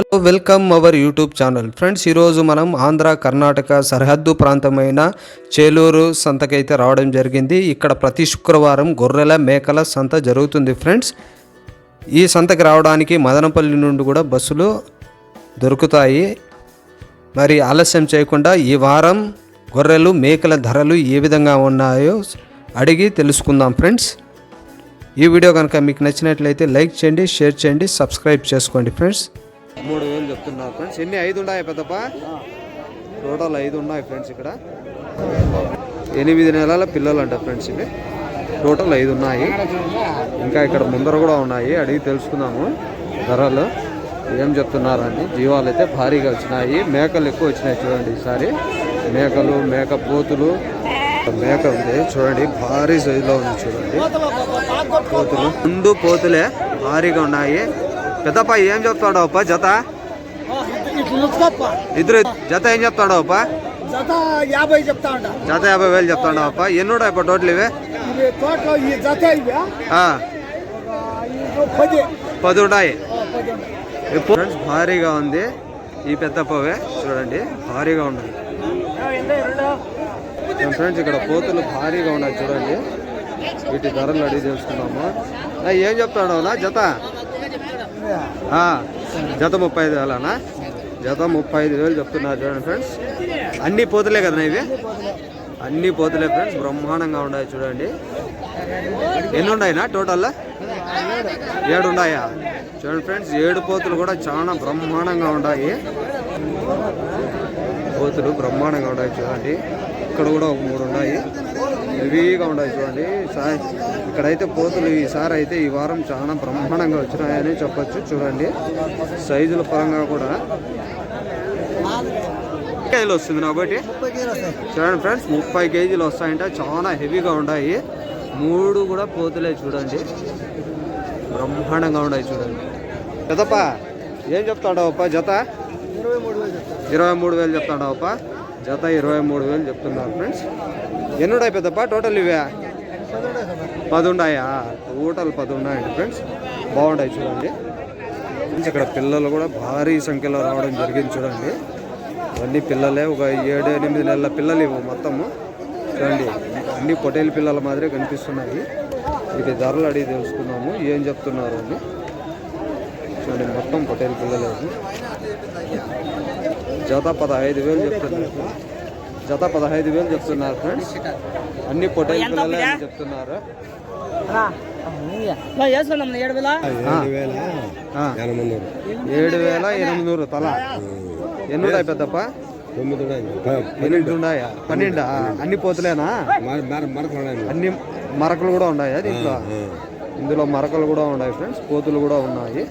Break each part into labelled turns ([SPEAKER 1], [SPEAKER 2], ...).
[SPEAKER 1] Hello welcome our YouTube channel. Friends ఈరోజు మనం ఆంధ్ర కర్ణాటక సరిహద్దు ప్రాంతమైన చేలూరు సంతకైతే రావడం జరిగింది. ఇక్కడ ప్రతి శుక్రవారం గొర్రెల మేకల సంత జరుగుతుంది ఫ్రెండ్స్. ఈ సంతకి రావడానికి మదనపల్లి నుండి కూడా బస్సులు దొరుకుతాయి. మరి ఆలస్యం చేయకుండా ఈ వారం గొర్రెలు మేకల ధరలు ఏ విధంగా ఉన్నాయో అడిగి తెలుసుకుందాం ఫ్రెండ్స్. ఈ వీడియో కనుక మీకు నచ్చినట్లయితే లైక్ చేయండి షేర్ చేయండి సబ్స్క్రైబ్ చేసుకోండి ఫ్రెండ్స్. మూడు వేలు చెప్తున్నారు ఫ్రెండ్స్. ఎన్ని? ఐదు ఉన్నాయి పెద్దప్ప? టోటల్ ఐదు ఉన్నాయి ఫ్రెండ్స్ ఇక్కడ. ఎనిమిది నెలల పిల్లలు అంట ఫ్రెండ్స్ ఇవి. టోటల్ ఐదు ఉన్నాయి. ఇంకా ఇక్కడ ముందర కూడా ఉన్నాయి. అడిగి తెలుసుకుందాము ధరలు. ఏం చెప్తున్నారని జీవాలు అయితే భారీగా వచ్చినాయి. మేకలు ఎక్కువ వచ్చినాయి చూడండి ఈసారి. మేకలు మేక పోతులు. మేక ఉంది చూడండి. భారీ సైజులో ఉంది చూడండి. పోతులు. ముందు పోతులే భారీగా ఉన్నాయి. పెద్దప్ప ఏం చెప్తాడు అప్ప? జత? ఇద్దరు జత ఏం చెప్తాడు అప్ప?
[SPEAKER 2] జత యాభై చెప్తా
[SPEAKER 1] జత యాభై వేలు చెప్తాడు అప్ప? ఎన్ని అప్ప టోటల్ ఇవే?
[SPEAKER 2] ఈ జత పది.
[SPEAKER 1] ఉన్నాయి. ఇప్పుడు ఫ్రెండ్స్ భారీగా ఉంది ఈ పెద్దప్పవే. చూడండి భారీగా ఉన్నాయి ఫ్రెండ్స్ ఇక్కడ పోతులు భారీగా ఉన్నాయి. చూడండి వీటి ధరలు అడిగి తెలుసుకున్నాము ఏం చెప్తాడు నా జత? జత ముప్పై ఐదు వేలనా? జత ముప్పై ఐదు వేలు చెప్తున్నారు చూడండి ఫ్రెండ్స్. అన్ని పోతులే కదా ఇవి? అన్ని పోతులే ఫ్రెండ్స్ బ్రహ్మాండంగా ఉన్నాయి చూడండి. ఎన్ని ఉన్నాయినా టోటల్లో ఏడు ఉన్నాయా? చూడండి ఫ్రెండ్స్ ఏడు పోతులు కూడా చాలా బ్రహ్మాండంగా ఉన్నాయి. పోతులు బ్రహ్మాండంగా ఉన్నాయి చూడండి. ఇక్కడ కూడా ఒక మూడు ఉన్నాయి. హెవీగా ఉన్నాయి చూడండి. ఇక్కడైతే పోతులు ఈసారి అయితే ఈ వారం చాలా బ్రహ్మాండంగా వచ్చినాయని చెప్పొచ్చు. చూడండి. సైజుల పరంగా కూడా. కేజీలు వస్తుంది నా ఒకటి చూడండి ఫ్రెండ్స్ ముప్పై కేజీలు వస్తాయంటే. చాలా హెవీగా ఉన్నాయి. మూడు కూడా పోతులే చూడండి. బ్రహ్మాండంగా ఉన్నాయి చూడండి. పెద్దప్ప ఏం చెప్తాడు అప్ప జత?
[SPEAKER 2] ఇరవై మూడు వేలు చెప్తా
[SPEAKER 1] జత ఇరవై మూడు వేలు చెప్తున్నారు ఫ్రెండ్స్. ఎన్ని ఉన్నాయి పెద్దప్ప? టోటల్ ఇవే?
[SPEAKER 2] పది ఉన్నాయా
[SPEAKER 1] టోటల్ పది ఉన్నాయండి ఫ్రెండ్స్. బాగుంటాయి చూడండి. ఫ్రెండ్స్ ఇక్కడ పిల్లలు కూడా భారీ సంఖ్యలో రావడం జరిగింది చూడండి. ఇవన్నీ పిల్లలే ఒక ఏడు ఎనిమిది నెలల పిల్లలు ఇవి మొత్తము. చూడండి అన్ని పొటేలు పిల్లల మాదిరే కనిపిస్తున్నాయి. ఇది ధరలు అడిగి తెలుసుకున్నాము ఏం చెప్తున్నారు అని. చూడండి మొత్తం పొటేలు పిల్లలేదు జత పదహైదు వేలు చెప్తున్నారు. జత పదహైదు వేలు చెప్తున్నారు ఫ్రెండ్స్ అన్ని పొటేలు పిల్లలే అని చెప్తున్నారు.
[SPEAKER 2] ఏడు వేల?
[SPEAKER 1] ఎనిమిది నూరు తల. ఎన్ని ఉన్నాయి పెద్దప్ప
[SPEAKER 3] తొమ్మిది ఉన్నాయి
[SPEAKER 1] ఎనిమిది ఉన్నాయా పన్నెండా? అన్ని పోతులేనా?
[SPEAKER 3] మరకలు
[SPEAKER 1] అన్ని మరకలు కూడా ఉన్నాయా దీంట్లో? ఇందులో మరకలు కూడా ఉన్నాయి ఫ్రెండ్స్ కోతులు కూడా ఉన్నాయి.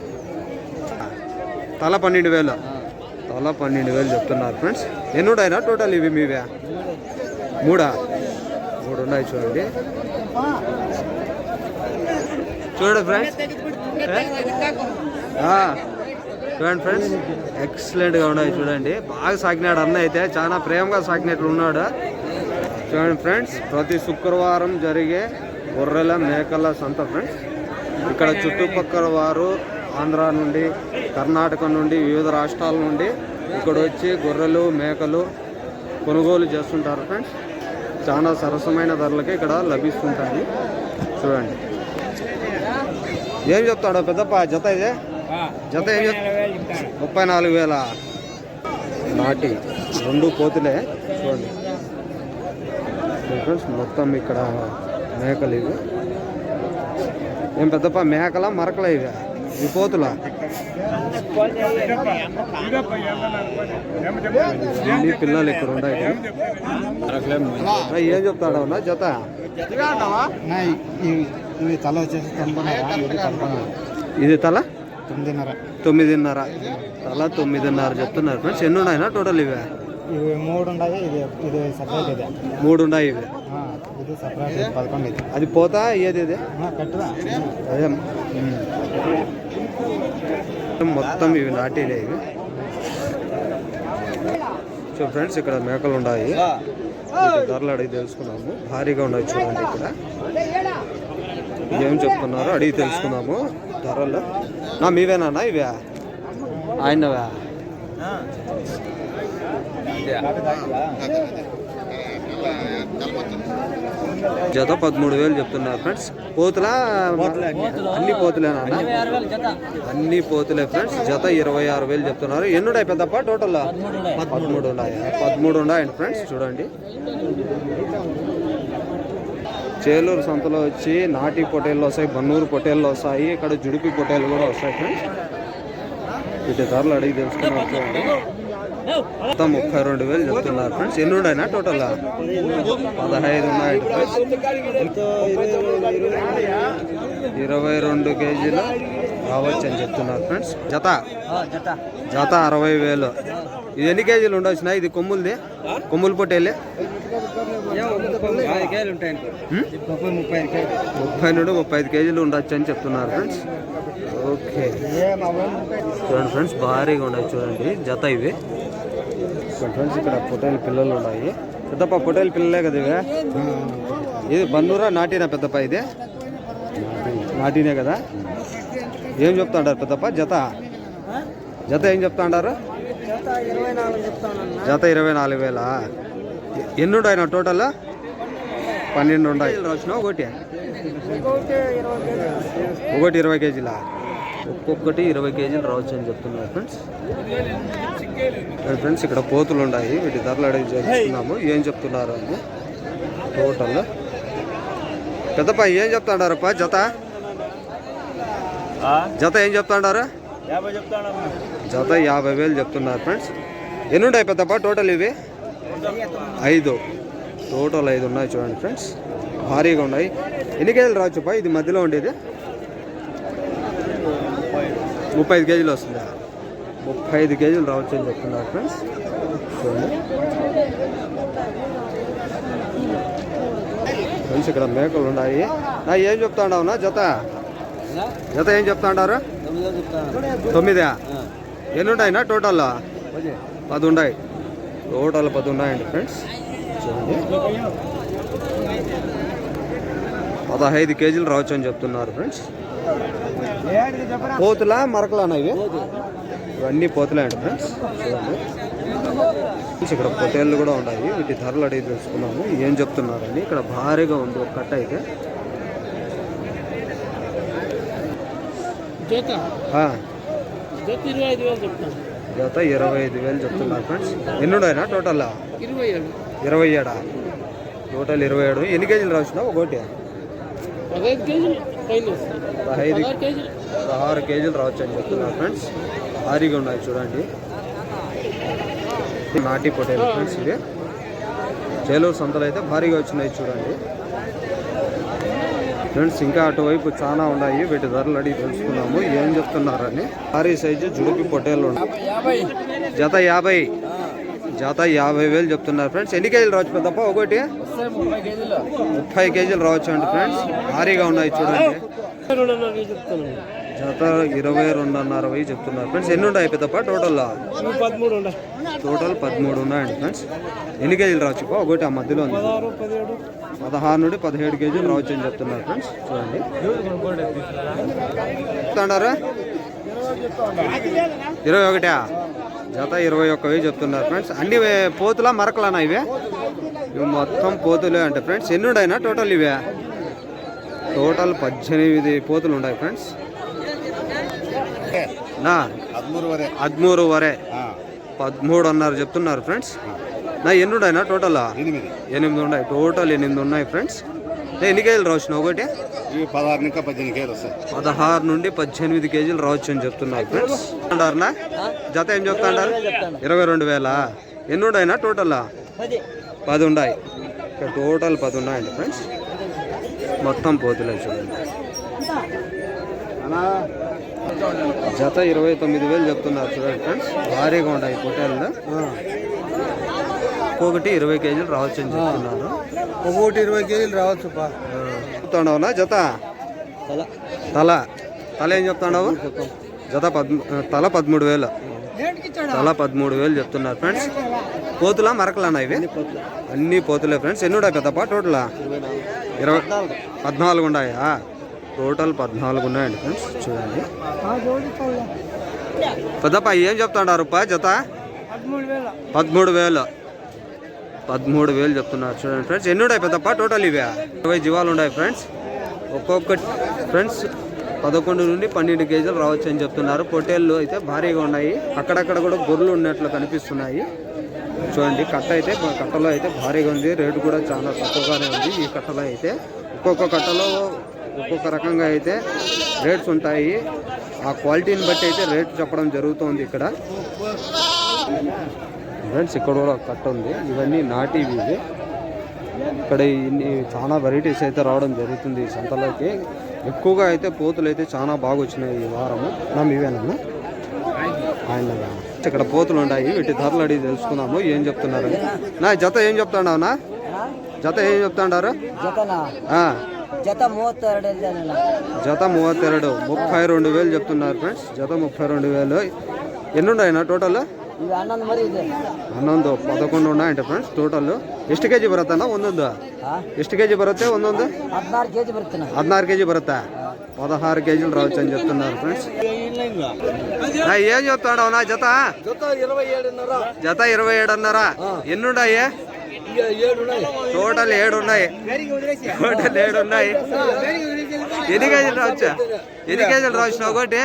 [SPEAKER 1] తల పన్నెండు వేలు. చాలా పన్నెండు వేలు చెప్తున్నారు ఫ్రెండ్స్. ఎన్నోడైనా? టోటల్ ఇవి మీవే? మూడా? మూడు ఉన్నాయి చూడండి. చూడండి ఫ్రెండ్స్. చూడండి ఫ్రెండ్స్. ఎక్సలెంట్గా ఉన్నాయి చూడండి. బాగా సాగినాడు అన్న అయితే చాలా ప్రేమగా సాగినట్లు ఉన్నాడు. చూడండి ఫ్రెండ్స్ ప్రతి శుక్రవారం జరిగే గొర్రెల మేకల సంత ఫ్రెండ్స్. ఇక్కడ చుట్టుపక్కల వారు ఆంధ్ర నుండి కర్ణాటక నుండి వివిధ రాష్ట్రాల నుండి ఇక్కడ వచ్చి గొర్రెలు మేకలు కొనుగోలు చేస్తుంటారు ఫ్రెండ్స్. చాలా సరసమైన ధరలకి ఇక్కడ లభిస్తుంటాయి. చూడండి. ఏం చెప్తాడో పెద్దప్ప జత ఇదే? జత ఏం ముప్పై నాలుగు వేల. నాటి రెండు పోతులే చూడండి. ఫ్రెండ్స్ మొత్తం ఇక్కడ మేకలు ఇవి. ఏం పెద్దప్ప మేకల మరకల ఇవి? ఈ కోతుల? అన్ని పిల్లలు ఇక్కడ ఉన్నాయి ఏం చెప్తాడు అన్న? జత?
[SPEAKER 2] ఇవి తల వచ్చేసి ఇది
[SPEAKER 1] తల?
[SPEAKER 2] తొమ్మిదిన్నర.
[SPEAKER 1] తొమ్మిదిన్నర. తల తొమ్మిదిన్నర చెప్తున్నారు ఫ్రెండ్స్. ఎన్ని ఉన్నాయినా టోటల్ ఇవే?
[SPEAKER 2] ఇవి మూడు ఉన్నాయి ఇది ఇది సపరేట్ ఇది.
[SPEAKER 1] మూడు ఉన్నాయి ఇవి.
[SPEAKER 2] ఇది సపరేట్ పదకొండు ఇది.
[SPEAKER 1] అది పోతా ఏది ఇది?
[SPEAKER 2] కట్టుదా?
[SPEAKER 1] అదే ఉమ్. మొత్తం ఇవి నాటిలే ఇవి. సో ఫ్రెండ్స్ ఇక్కడ మేకలు ఉన్నాయి. ధరలు అడిగి తెలుసుకున్నాము. భారీగా ఉన్నాయి చూడండి ఇక్కడ. ఏం చెప్తున్నారో అడిగి తెలుసుకుందాము ధరలు. నా మీవేనా ఇవే? ఆయనవా? జత పదమూడు వేలు చెప్తున్నారు ఫ్రెండ్స్. పోతులా? అన్ని పోతులేనా అన్ని పోతులే ఫ్రెండ్స్. జత ఇరవై ఆరు వేలు చెప్తున్నారు. ఎన్ని ఉన్నాయి పెద్దప్ప టోటల్? పదమూడు ఉన్నాయా? పదమూడు ఉన్నాయండి ఫ్రెండ్స్. చూడండి. చేలూరు సంతలో వచ్చి నాటి పొటేళ్ళు వస్తాయి బన్నూరు పొటేళ్ళు వస్తాయి ఇక్కడ జుడిపి పొటేళ్ళు కూడా వస్తాయి ఫ్రెండ్స్. వీటి ధరలు అడిగి తెలుసుకున్నారు చూడండి మొత్తం ముప్పై రెండు వేలు చెప్తున్నారు ఫ్రెండ్స్ ఎన్ని ఉన్నాయినా టోటల్ పదహైదు ఉన్నాయి ఫ్రెండ్స్ ఇరవై రెండు కేజీలు రావచ్చు అని చెప్తున్నారు ఫ్రెండ్స్ జత? జత. అరవై వేలు. ఇది ఎన్ని కేజీలు ఉండొచ్చిన? ఇది కొమ్ములది? కొమ్ములు పొట్టేలే ముప్పై నుండి ముప్పై ఐదు కేజీలు ఉండొచ్చు అని చెప్తున్నారు ఫ్రెండ్స్ ఓకే. చూడండి ఫ్రెండ్స్ భారీగా ఉన్నాయి చూడండి. జత ఇవి. చూడండి ఫ్రెండ్స్ ఇక్కడ పొట్టేల పిల్లలు ఉన్నాయి. పెద్దప్ప పొట్టేల పిల్లలే కదా ఇవి? ఇది బన్నూరా నాటినా పెద్దప్ప ఇది? నాటినే కదా? ఏం చెప్తా ఉంటారు పెద్దప్ప? జత? జత ఏం చెప్తా ఉంటారు జత ఇరవై నాలుగు వేల? ఎన్ని ఉన్నాయి టోటల్? పన్నెండు ఉన్నాయి వచ్చిన ఒకటి? ఒకటి ఇరవై కేజీలా? ఒక్కొక్కటి ఇరవై కేజీలు రావచ్చు అని చెప్తున్నారు ఫ్రెండ్స్ ఫ్రెండ్స్ ఇక్కడ పోతులు ఉన్నాయి. వీటి ధరలు అడిగి చేస్తున్నాము ఏం చెప్తున్నారు అని. టోటల్ పెద్దపా ఏం చెప్తాడారప్ప? జత? జత ఏం చెప్తాడారు? జత యాభై వేలు చెప్తున్నారు ఫ్రెండ్స్ ఎన్ని ఉన్నాయి పెద్దప్ప? టోటల్ ఇవి? ఐదు. టోటల్ ఐదు ఉన్నాయి చూడండి ఫ్రెండ్స్ భారీగా ఉన్నాయి. ఎన్ని కేజీలు రావచ్చుపా? ఇది మధ్యలో ఉండేది. ముప్పై ఐదు కేజీలు వస్తుందా. ముప్పై ఐదు కేజీలు రావచ్చు అని చెప్తున్నారు ఫ్రెండ్స్. చూడండి. ఫ్రెండ్స్ ఇక్కడ మేకలు ఉన్నాయి. నా ఏం చెప్తా ఉన్నావునా జత? జత ఏం చెప్తా ఉన్నారు తొమ్మిదా? ఎన్ని ఉన్నాయినా టోటల్ పది. ఉన్నాయి టోటల్ పది ఉన్నాయండి ఫ్రెండ్స్. చూడండి. పదహైదు కేజీలు రావచ్చు అని చెప్తున్నారు ఫ్రెండ్స్. పోతులా మరకలానా ఇవి? ఇవన్నీ పోతులే అండి ఫ్రెండ్స్. చూడండి. ఇక్కడ పొటేళ్ళు కూడా ఉన్నాయి. వీటి ధరలు అడిగి తెలుసుకున్నాము. ఏం చెప్తున్నారని. ఇక్కడ భారీగా ఉంది ఒక కట్ట అయితే.
[SPEAKER 4] జత? ఇరవై ఐదు వేలు
[SPEAKER 1] చెప్తున్నారు ఫ్రెండ్స్. ఎన్ని ఉన్నాయినా టోటల్
[SPEAKER 4] ఇరవై ఏడు.
[SPEAKER 1] ఇరవై ఏడా? టోటల్ ఇరవై ఏడు. ఎన్ని కేజీలు రాసినా ఒకటి.
[SPEAKER 4] పదహైదు పదహారు కేజీలు
[SPEAKER 1] రావచ్చు అని చెప్తున్నారు ఫ్రెండ్స్. భారీగా ఉన్నాయి చూడండి. నాటి పొటేలు ఫ్రెండ్స్ ఇది చేలూరు సంతలు అయితే భారీగా వచ్చినాయి చూడండి. ఫ్రెండ్స్ ఇంకా అటువైపు చాలా ఉన్నాయి. వీటి ధరలు అడిగి తెలుసుకున్నాము ఏం చెప్తున్నారని. భారీ సైజు జుడిపి పొటేలు ఉన్నాయి. జత యాభై. జత యాభై వేలు చెప్తున్నారు ఫ్రెండ్స్. ఎన్ని కేజీలు రావచ్చు పెద్దప్ప? ఒకటి?
[SPEAKER 4] ముప్పై కేజీలు
[SPEAKER 1] రావచ్చు అండి ఫ్రెండ్స్. భారీగా ఉన్నాయి చూడండి. జత ఇరవై రెండున్నర వెయ్యి చెప్తున్నారు. ఫ్రెండ్స్ ఎన్ని ఉన్నాయి పెద్దప్ప? టోటల్
[SPEAKER 4] పదమూడు ఉన్నాయి
[SPEAKER 1] టోటల్ పదమూడు ఉన్నాయండి ఫ్రెండ్స్. ఎన్ని కేజీలు రావచ్చు ఒకటి ఆ మధ్యలో ఉంది.
[SPEAKER 4] పదహారు
[SPEAKER 1] నుండి పదిహేడు కేజీలు రావచ్చు అని చెప్తున్నారు ఫ్రెండ్స్. చూడండి. చెప్తున్నారా ఇరవై ఒకటా? జత ఇరవై ఒక్క వెయ్యి చెప్తున్నారు ఫ్రెండ్స్. అన్ని పోతులా మరకలానా ఇవే? ఇవి మొత్తం పోతులే అంటే ఫ్రెండ్స్. ఎన్ని ఉన్నాయినా టోటల్ ఇవే? టోటల్ పద్దెనిమిది పోతులు ఉన్నాయి ఫ్రెండ్స్. నా వరే పదమూడున్నర చెప్తున్నారు ఫ్రెండ్స్. నా ఎన్ని ఉన్నాయినా టోటల్?
[SPEAKER 2] ఎనిమిది.
[SPEAKER 1] ఉన్నాయి. టోటల్ ఎనిమిది ఉన్నాయి ఫ్రెండ్స్. ఎన్ని కేజీలు రావచ్చు ఒకటి?
[SPEAKER 2] పదహారు పద్దెనిమిది కేజీలు వస్తాయి.
[SPEAKER 1] పదహారు నుండి పద్దెనిమిది కేజీలు రావచ్చు అని చెప్తున్నారు ఫ్రెండ్స్. అంటారునా? జత ఏం చెప్తాంటారు ఇరవై రెండు వేల? ఎన్ని ఉన్నాయినా టోటల్? పది. ఉన్నాయి. టోటల్ పది ఉన్నాయండి ఫ్రెండ్స్. మొత్తం పోతులే చూడండి. అలా జత ఇరవై తొమ్మిది వేలు చెప్తున్నారు చూడండి ఫ్రెండ్స్ భారీగా ఉన్నాయి పొట్టేళ్ళు ఒక్కొక్కటి ఇరవై కేజీలు రావచ్చు అని చెప్తున్నారు.
[SPEAKER 2] ఒకటి ఇరవై కేజీలు రావచ్చు
[SPEAKER 1] చెప్తాండవునా జత? తల. తల. ఏం చెప్తాండవు? జత పద్ తల పదమూడు వేలు. తల పదమూడు వేలు చెప్తున్నారు ఫ్రెండ్స్ పోతులా మరకలన్నా ఇవి? అన్ని పోతులే. ఫ్రెండ్స్ ఎన్ని ఉన్నాయి పెద్దప్ప? టోటల్ ఇరవై పద్నాలుగు ఉన్నాయా టోటల్ పద్నాలుగు ఉన్నాయండి ఫ్రెండ్స్. చూడండి. పెద్దప్ప ఏం చెప్తాడారు పా జత? పదమూడు వేలు. పదమూడు వేలు. చెప్తున్నారు. చూడండి ఫ్రెండ్స్. ఎన్ని ఉన్నాయి పెద్దప్ప? టోటల్ ఇవే? ఇరవై జీవాలు ఉన్నాయి ఫ్రెండ్స్. ఒక్కొక్క ఫ్రెండ్స్ పదకొండు నుండి పన్నెండు కేజీలు రావచ్చు అని చెప్తున్నారు. పొట్టేళ్ళు అయితే భారీగా ఉన్నాయి. అక్కడక్కడ కూడా గొర్రెలు ఉన్నట్లు కనిపిస్తున్నాయి. చూడండి కట్ట అయితే కట్టలో అయితే భారీగా ఉంది. రేటు కూడా చాలా తక్కువగానే ఉంది. ఈ కట్టలో అయితే ఒక్కొక్క కట్టలో ఒక్కొక్క రకంగా అయితే రేట్స్ ఉంటాయి. ఆ క్వాలిటీని బట్టి అయితే రేట్ చెప్పడం జరుగుతుంది ఇక్కడ. ఫ్రెండ్స్ ఇక్కడ కూడా కట్ట ఉంది. ఇవన్నీ నాటివి ఇవి. ఇక్కడ ఇన్ని చాలా వెరైటీస్ అయితే రావడం జరుగుతుంది ఈ సంతలోకి. ఎక్కువగా అయితే పోతులు అయితే చాలా బాగా వచ్చినాయి ఈ వారము. నా ఇవేనమ్మా ఆయన ఇక్కడ పోతులు ఉన్నాయి. వీటి ధరలు అడిగి తెలుసుకుందాము. ఏం చెప్తున్నారు? నా జత ఏం చెప్తాడావునా జత ఏం చెప్తాడారు?
[SPEAKER 5] జతనా
[SPEAKER 1] ఆ,
[SPEAKER 5] జత ಮೂವತ್ತೆರಡು ಇದ್ದಾನಲ್ಲ
[SPEAKER 1] జత మూవత్తెరడు ముప్పై రెండు వేలు చెప్తున్నారు ఫ్రెండ్స్ జత ముప్పై రెండు వేలు ఎన్ని ఉన్నాయన్నా టోటల్
[SPEAKER 5] ಈಗ ಹನ್ನೊಂದು ಮರಿ ಇದೆ
[SPEAKER 1] ಹನ್ನೊಂದು ಪದಕೊಂಡು ఉన్నాయంట ಫ್ರೆಂಡ್ಸ್ ಟೋಟಲ್ ಎಷ್ಟು ಕೆ ಜಿ ಬರುತ್ತಣ್ಣ ಒಂದೊಂದು
[SPEAKER 5] ಹಾ
[SPEAKER 1] ಎಷ್ಟು ಕೆ ಜಿ ಬರುತ್ತೆ ಒಂದೊಂದು
[SPEAKER 5] ಹದಿನಾರು ಕೆ ಜಿ ಬರುತ್ತೆ ನಾನು
[SPEAKER 1] ಹದಿನಾರು ಕೆ జీ బరుత్తా పదహారు కేజీలు రావచ్చు అని చెప్తున్నారు ఫ్రెండ్స్ నా ఏం చెప్తాడు నా జత
[SPEAKER 5] ఇరవై ఏడున్నర
[SPEAKER 1] జత ఇరవై ఏడున్నర ఎన్ని ఉన్నాయి
[SPEAKER 5] ఏడు
[SPEAKER 1] టోటల్ ఏడు ఉన్నాయి. టోటల్ ఏడు ఉన్నాయి. ఎన్ని కేజీలు రావచ్చా? ఎన్ని కేజీలు రావచ్చు ఒకటి?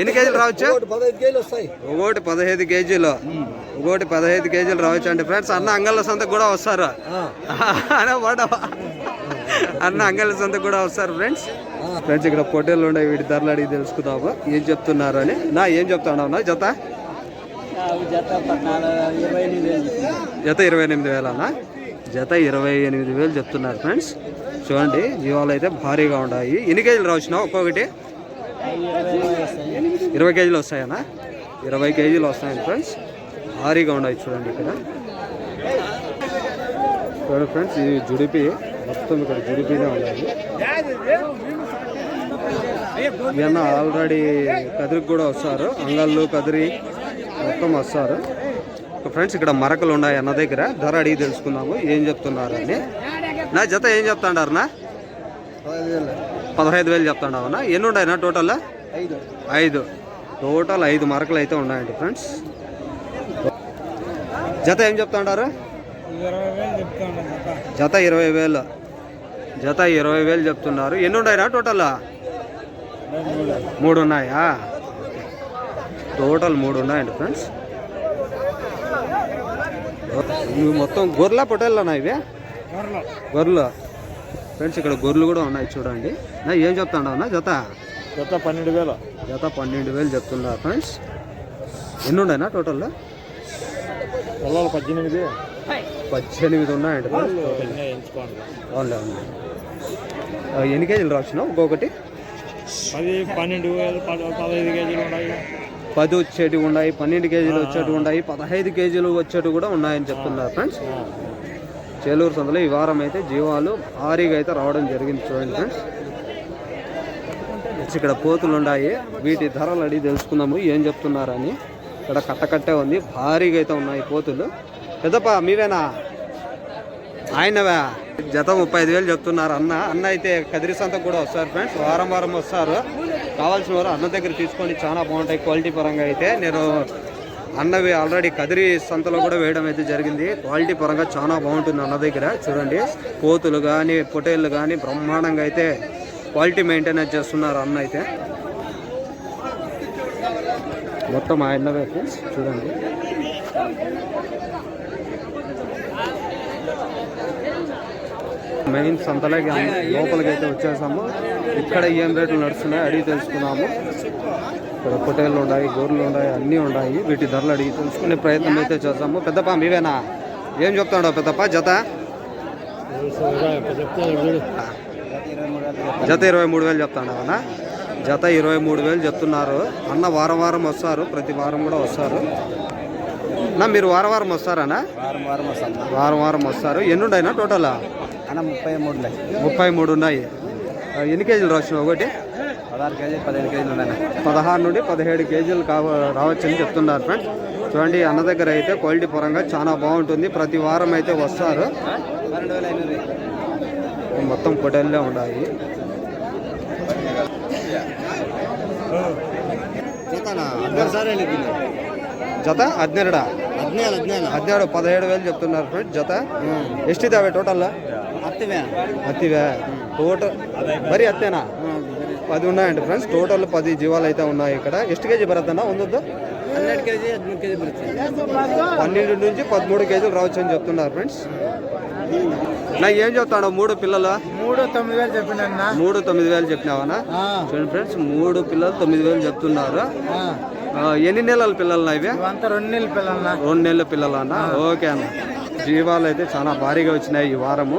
[SPEAKER 1] ఎన్ని కేజీలు రావచ్చు? ఒకటి పదహైదు కేజీలు ఒకటి పదహైదు కేజీలు. రావచ్చు అండి ఫ్రెండ్స్ అన్న అంగళ్ళ సంతకు కూడా వస్తారు. అన్న అంగళ్ళ సంతకు కూడా వస్తారు ఫ్రెండ్స్. ఫ్రెండ్స్ ఇక్కడ పొట్టేళ్ళు ఉన్నాయి వీటి ధరలు అడిగి తెలుసుకుందాము. ఏం చెప్తున్నారు అని? నా ఏం చెప్తున్నావు నా జత?
[SPEAKER 5] జత ఇరవై ఎనిమిది వేల
[SPEAKER 1] జత ఇరవై ఎనిమిది వేలనా? జత ఇరవై ఎనిమిది వేలు చెప్తున్నారు ఫ్రెండ్స్. చూడండి జీవాలు అయితే భారీగా ఉన్నాయి. ఎన్ని కేజీలు రావచ్చునా ఒక్కొక్కటి? ఇరవై కేజీలు వస్తాయనా? ఇరవై కేజీలు వస్తాయండి ఫ్రెండ్స్. భారీగా ఉన్నాయి చూడండి ఇక్కడ. చూడండి ఫ్రెండ్స్ ఇది జుడిపి. మొత్తం ఇక్కడ జుడిపినే ఉన్నాయి. ఈయన ఆల్రెడీ కదిరికి కూడా వస్తారు. అంగళ్ళు కదిరి మొత్తం వస్తారు. ఫ్రెండ్స్ ఇక్కడ మరకలు ఉన్నాయి అన్న దగ్గర. ధర అడిగి తెలుసుకుందాము. ఏం చెప్తున్నారు అని నా జత ఏం చెప్తాడారు నా? పదహైదు వేలు. చెప్తాడావనా ఎన్ని ఉన్నాయన్నా టోటల్?
[SPEAKER 5] ఐదు.
[SPEAKER 1] ఐదు. టోటల్ ఐదు మరకలు అయితే ఉన్నాయండి ఫ్రెండ్స్. జత ఏం చెప్తాడారు? జత. ఇరవై వేలు. జత ఇరవై వేలు చెప్తున్నారు. ఎన్ని ఉన్నాయినా టోటల్? మూడు ఉన్నాయా? టోటల్ మూడు ఉన్నాయండి ఫ్రెండ్స్. ఇవి మొత్తం గొర్రెల పొట్టేళ్ళనా ఇవి? గొర్రెలు. ఫ్రెండ్స్ ఇక్కడ గొర్రెలు కూడా ఉన్నాయి చూడండి. నా ఏం చెప్తాడా అన్న జత?
[SPEAKER 4] జత పన్నెండు వేలు.
[SPEAKER 1] జత పన్నెండు వేలు చెప్తున్నారు ఫ్రెండ్స్. ఎన్ని ఉన్నాయినా టోటల్?
[SPEAKER 4] పొలాలు పద్దెనిమిది.
[SPEAKER 1] పద్దెనిమిది ఉన్నాయండి అవునులే అవునులే. ఎన్ని కేజీలు రావచ్చు ఒక్కొక్కటి
[SPEAKER 4] పది పన్నెండు వేలు పద- పదహైదు కేజీలు ఉన్నాయి.
[SPEAKER 1] పది వచ్చేటివి ఉన్నాయి పన్నెండు కేజీలు వచ్చేటివి ఉన్నాయి పదహైదు కేజీలు వచ్చేటివి కూడా ఉన్నాయని చెప్తున్నారు ఫ్రెండ్స్. చేలూరు సందులో ఈ వారం అయితే జీవాలు భారీగా అయితే రావడం జరిగింది చూడండి ఫ్రెండ్స్. ఇక్కడ పోతులు ఉన్నాయి. వీటి ధరలు అడిగి తెలుసుకుందాము ఏం చెప్తున్నారని. ఇక్కడ కట్టకట్టే ఉంది భారీగా అయితే ఉన్నాయి పోతులు. పెద్దప్ప మీవేనా? ఆయనవా? జత ముప్పై ఐదు వేలు చెప్తున్నారు అన్న. అన్న అయితే కదిరి సంతకు కూడా వస్తారు ఫ్రెండ్స్ వారం వారం వస్తారు. కావాల్సిన వారు అన్న దగ్గర తీసుకొని చాలా బాగుంటాయి. క్వాలిటీ పరంగా అయితే నేను అన్నవి ఆల్రెడీ కదిరి సంతలో కూడా వేయడం అయితే జరిగింది. క్వాలిటీ పరంగా చాలా బాగుంటుంది అన్న దగ్గర. చూడండి కోతులు కానీ పొటేళ్ళు కానీ బ్రహ్మాండంగా అయితే క్వాలిటీ మెయింటెనెన్స్ చేస్తున్నారు అన్న అయితే. మొత్తం ఆయనవే ఫ్రెండ్స్ చూడండి. మెయిన్ సంతలోకి లోపలికి అయితే వచ్చేసాము. ఇక్కడ ఏం రేట్లు నడుస్తున్నాయి అడిగి తెలుసుకున్నాము. ఇక్కడ పొటేళ్ళు ఉన్నాయి గోర్లు ఉన్నాయి అన్నీ ఉన్నాయి. వీటి ధరలు అడిగి తెలుసుకునే ప్రయత్నం అయితే చేస్తాము పెద్దప్ప మీవేనా? ఏం చెప్తాడో పెద్దప్ప? జత? జత ఇరవై మూడు వేలు చెప్తాడవనా? జత ఇరవై మూడు వేలు చెప్తున్నారు. అన్న వారం వారం వస్తారు ప్రతి వారం కూడా వస్తారు. నా మీరు వారం వారం వస్తారనా?
[SPEAKER 5] వారం వారం వస్తాను
[SPEAKER 1] వారం వారం వస్తారు. ఎన్ని ఉన్నాయినా టోటల్?
[SPEAKER 5] అన్న ముప్పై మూడు
[SPEAKER 1] ముప్పై మూడు ఉన్నాయి. ఎన్ని కేజీలు రావచ్చు ఒకటి?
[SPEAKER 5] పదహారు కేజీలు పదిహేను కేజీలు ఉన్నాయి
[SPEAKER 1] పదహారు నుండి పదిహేడు కేజీలు కావ రావచ్చని చెప్తున్నారు ఫ్రెండ్స్ చూడండి అన్న దగ్గర అయితే క్వాలిటీ పరంగా చాలా బాగుంటుంది. ప్రతి వారం అయితే వస్తారు. మొత్తం పొటల్లే ఉండాలి
[SPEAKER 5] జత?
[SPEAKER 1] ಹದಿನೆರಡು
[SPEAKER 2] ಹದಿನೇಳು
[SPEAKER 1] పదిహేడు వేలు చెప్తున్నారు ವೇಲು జత. ಫ್ರೆಂಡ್ ಜೊತೆ
[SPEAKER 2] టోటల్లో
[SPEAKER 1] అత్తివే టోటల్ మరి అత్తేనా? పది ఉన్నాయండి ఫ్రెండ్స్. టోటల్ పది జీవాలు అయితే ఉన్నాయి ఇక్కడ. ఎస్ట్ కేజీ
[SPEAKER 2] బరద్దనా ఉందా
[SPEAKER 1] పన్నెండు నుంచి పదమూడు కేజీలు రావచ్చు అని చెప్తున్నారు ఫ్రెండ్స్. నా ఏం చెప్తాడు? మూడు పిల్లలు?
[SPEAKER 2] మూడు తొమ్మిది వేలు చెప్పినా
[SPEAKER 1] మూడు తొమ్మిది వేలు చెప్పినావనా? చూడండి ఫ్రెండ్స్ మూడు పిల్లలు తొమ్మిది వేలు చెప్తున్నారు. ఎన్ని నెలల పిల్లలు ఇవి?
[SPEAKER 2] రెండు నెలల పిల్లలు
[SPEAKER 1] రెండు నెలల పిల్లలు అన్న ఓకే అన్న. జీవాలు అయితే చాలా భారీగా వచ్చినాయి ఈ వారము.